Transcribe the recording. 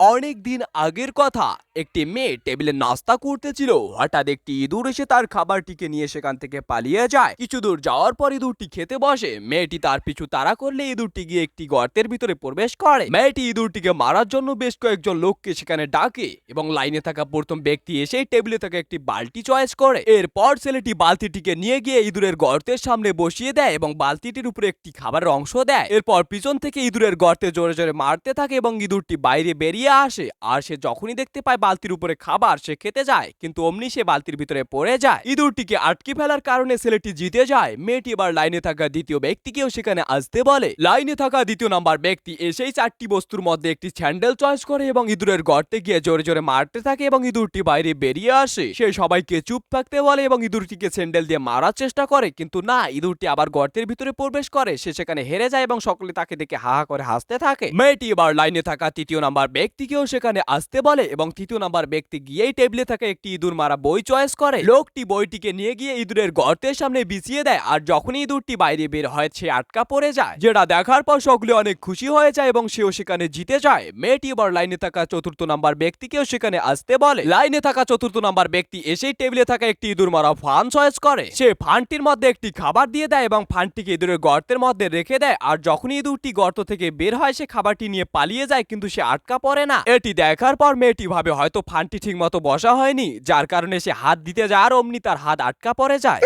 অনেক দিন আগের কথা একটি মেয়ে টেবিলে নাস্তা করতেছিল। হঠাৎ একটি ইঁদুর এসে তার খাবারটিকে নিয়ে সেখান থেকে পালিয়ে যায়। কিছু দূর যাওয়ার পর ইঁদুরটি খেতে বসে। মেয়েটি তার পিছু তাড়া করলে ইঁদুরটি গিয়ে একটি গর্তের ভিতরে প্রবেশ করে। মেয়েটি ইঁদুরটিকে মারার জন্য বেশ কয়েকজন লোককে সেখানে ডাকে এবং লাইনে থাকা প্রথম ব্যক্তি এসে টেবিলে থাকা একটি বালতি চয়েস করে। এরপর ছেলেটি বালতিটিকে নিয়ে গিয়ে ইঁদুরের গর্তের সামনে বসিয়ে দেয় এবং বালতিটির উপরে একটি খাবারের অংশ দেয়। এরপর পিছন থেকে ইঁদুরের গর্তে জোরে জোরে মারতে থাকে এবং ইঁদুরটি বাইরে বেরিয়ে আসে। আর সে যখনই দেখতে পায় বালতির উপরে খাবার সে খেতে যায়, কিন্তু অমনি সে বালতির ভিতরে পড়ে যায়। ইঁদুরটিকে আটকে ফেলার কারণে ছেলেটি জিতে যায়। মেয়েটি এবার লাইনে থাকা দ্বিতীয় ব্যক্তিকেও সেখানে আসতে বলে। লাইনে থাকা দ্বিতীয় নাম্বার ব্যক্তি এসেই চারটি বস্তুর মধ্যে একটি স্যান্ডেল চয়েস করে এবং ইঁদুরের গর্তে গিয়ে জোরে জোরে মারতে থাকে এবং ইঁদুরটি বাইরে বেরিয়ে আসে। সে সবাইকে চুপ থাকতে বলে এবং ইঁদুরটিকে স্যান্ডেল দিয়ে মারার চেষ্টা করে, কিন্তু না, ইঁদুরটি আবার গর্তের ভিতরে প্রবেশ করে। সে সেখানে হেরে যায় এবং সকলে তাকে দেখে হা হা করে হাসতে থাকে। মেয়েটি এবার লাইনে থাকা তৃতীয় নাম্বার ব্যক্তিকেও সেখানে আসতে বলে এবং তৃতীয় নাম্বার ব্যক্তি গিয়েই টেবিলে থাকা একটি ইঁদুর মারা বই চয়েস করে। লোকটি বইটিকে নিয়ে গিয়ে ইঁদুরের গর্তের সামনে বিছিয়ে দেয় আর যখনই ইঁদুরটি বাইরে বের হয়, সে আটকা পড়ে যায়। যেটা দেখার পর সকলে অনেক খুশি হয়ে যায় এবং সেও সেখানে জিতে যায়। মেয়েটি এবার লাইনে থাকা চতুর্থ নাম্বার ব্যক্তিকেও সেখানে আসতে বলে। লাইনে থাকা চতুর্থ নাম্বার ব্যক্তি এসেই টেবিলে থাকা একটি ইঁদুর মারা ফান চয়েস করে। সে ফানটির মধ্যে একটি খাবার দিয়ে দেয় এবং ফানটিকে ইঁদুরের গর্তের মধ্যে রেখে দেয় আর যখনই ইঁদুরটি গর্ত থেকে বের হয়, সে খাবারটি নিয়ে পালিয়ে যায়, কিন্তু সে আটকা পড়ে না। এটি দেখার পর মেয়েটি ভাবে হয়তো ফানটি ঠিক মতো বসা হয়নি, যার কারণে সে হাত দিতে যায় আর অমনি তার হাত আটকা পড়ে যায়।